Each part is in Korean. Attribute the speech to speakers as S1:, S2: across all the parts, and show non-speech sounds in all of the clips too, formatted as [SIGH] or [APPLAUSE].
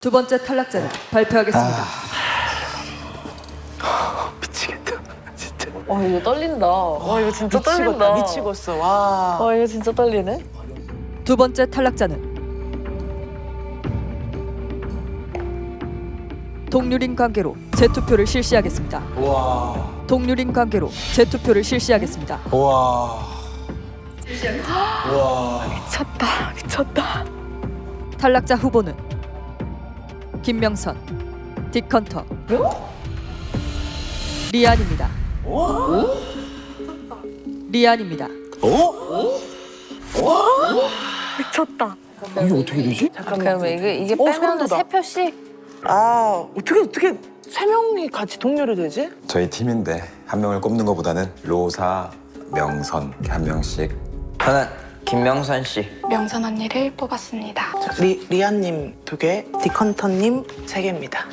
S1: 두 번째 탈락자를 발표하겠습니다. [LAUGHS]
S2: 미치겠다. 진짜.
S3: 와 이거 떨린다. 와 이거 진짜 떨린다.
S2: 미치겠어. 와.
S3: 와 이거 진짜 떨리네.
S1: 두 번째 탈락자는 동률인 관계로 재투표를 실시하겠습니다.
S4: 와.
S1: 동률인 관계로 재투표를 실시하겠습니다.
S4: 와. 와.
S3: 미쳤다 미쳤다.
S1: 탈락자 후보는 김명선, 딕컨터, 리안입니다. 리안입니다.
S3: 미쳤다.
S4: 이게 어떻게 되지?
S3: 그러면 이게 이게
S2: 어, 소름
S3: 빼면
S2: 돋아.
S3: 세 표씩.
S2: 아 어떻게 어떻게 세 명이 같이 동료를 되지?
S4: 저희 팀인데 한 명을 꼽는 것보다는 로사, 명선 이렇게 한 명씩
S5: 저는 김명선 씨.
S6: 명선 언니를 뽑았습니다.
S2: 리 리안님 두 개, 디컨터님 세 개입니다.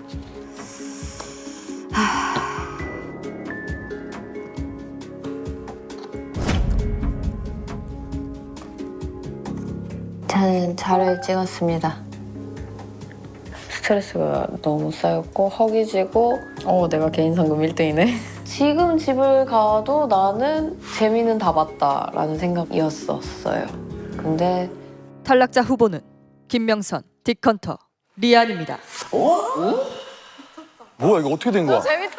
S7: 저는 저를 찍었습니다.
S3: 스트레스가 너무 쌓였고 허기지고 어 내가 개인 상금 1등이네. [LAUGHS] 지금 집을 가도 나는 재미는 다 봤다라는 생각이었었어요. 근데
S1: 탈락자 후보는 김명선, 딕컨터, 리안입니다.
S4: 뭐야 이거 어떻게 된 거야?
S3: 재밌다.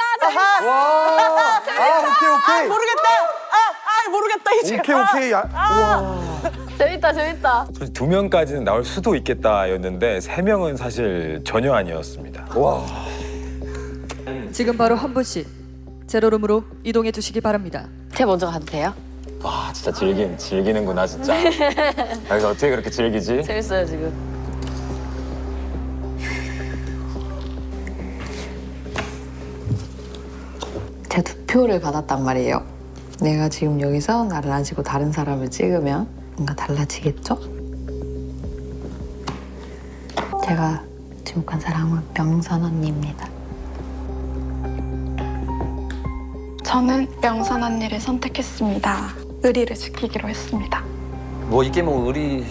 S4: 와. 아 오케이 오케이.
S2: 모르겠다. 아, 아 모르겠다 이제.
S4: 오케이 오케이. 아,
S3: 재밌다 재밌다.
S8: 솔직히 두 명까지는 나올 수도 있겠다였는데 세 명은 사실 전혀 아니었습니다.
S4: 와.
S1: 지금 바로 한 분씩 제로룸으로 이동해 주시기 바랍니다.
S3: 제가 먼저 가도 돼요?
S8: 와 진짜 즐기, 즐기는구나 진짜. [LAUGHS] 여기서 어떻게 그렇게 즐기지?
S3: 재밌어요 지금. 제가 투표를 받았단 말이에요. 내가 지금 여기서 나를 안 찍고 다른 사람을 찍으면 뭔가 달라지겠죠? 제가 지목한 사람은 명선 언니입니다.
S6: 저는 명선 언니를 선택했습니다. 의리를 지키기로 했습니다.
S5: 뭐 이게 뭐 의리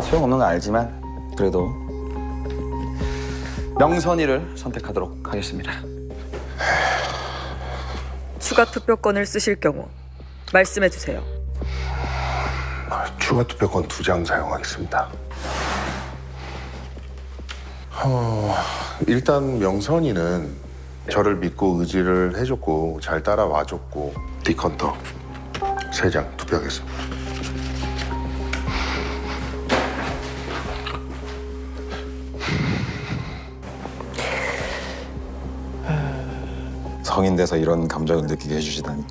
S5: 소용없는 건 알지만 그래도 명선이를 선택하도록 하겠습니다.
S1: 추가 투표권을 쓰실 경우 말씀해 주세요.
S9: 추가 투표권 두 장 사용하겠습니다. 어, 일단 명선이는 저를 믿고 의지를 해줬고 잘 따라와줬고 디컨터 세 장 투표하겠습니다.
S4: 성인 돼서 이런 감정을 느끼게 해주시다니.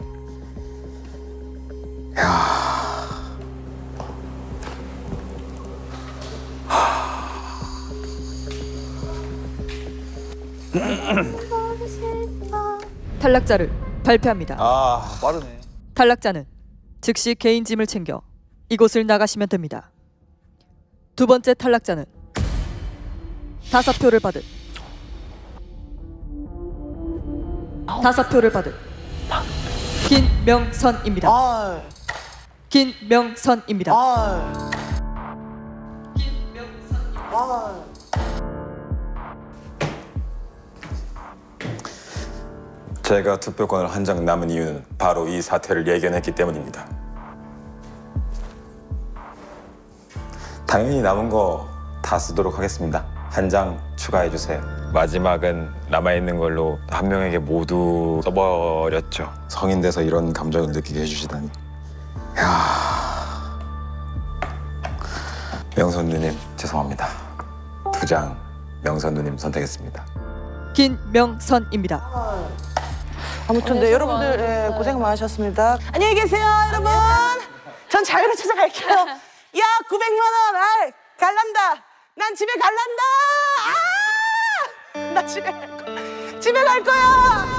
S1: 탈락자를 발표합니다.
S4: 아
S5: 빠르네.
S1: 탈락자는 즉시 개인 짐을 챙겨 이곳을 나가시면 됩니다. 두 번째 탈락자는 다섯 표를 받은 다섯 표를 받은 김명선입니다.
S2: 아,
S1: 김명선입니다.
S2: 아. 아.
S8: 제가 투표권을 한 장 남은 이유는 바로 이 사태를 예견했기 때문입니다. 당연히 남은 거 다 쓰도록 하겠습니다. 한 장 추가해 주세요. 마지막은 남아 있는 걸로 한 명에게 모두 써버렸죠.
S4: 성인 돼서 이런 감정을 느끼게 해주시다니. 야.
S8: 명선 누님 죄송합니다. 두 장 명선 누님 선택했습니다.
S1: 김명선입니다.
S2: 아무튼 네 여러분들 예, 고생 많으셨습니다. 안녕히 계세요 여러분. 전 자유를 찾아갈게요. [LAUGHS] 야 900만 원, 아 갈란다. 난 집에 갈란다. 아! 나 집에 갈 거야. 집에 갈 거야.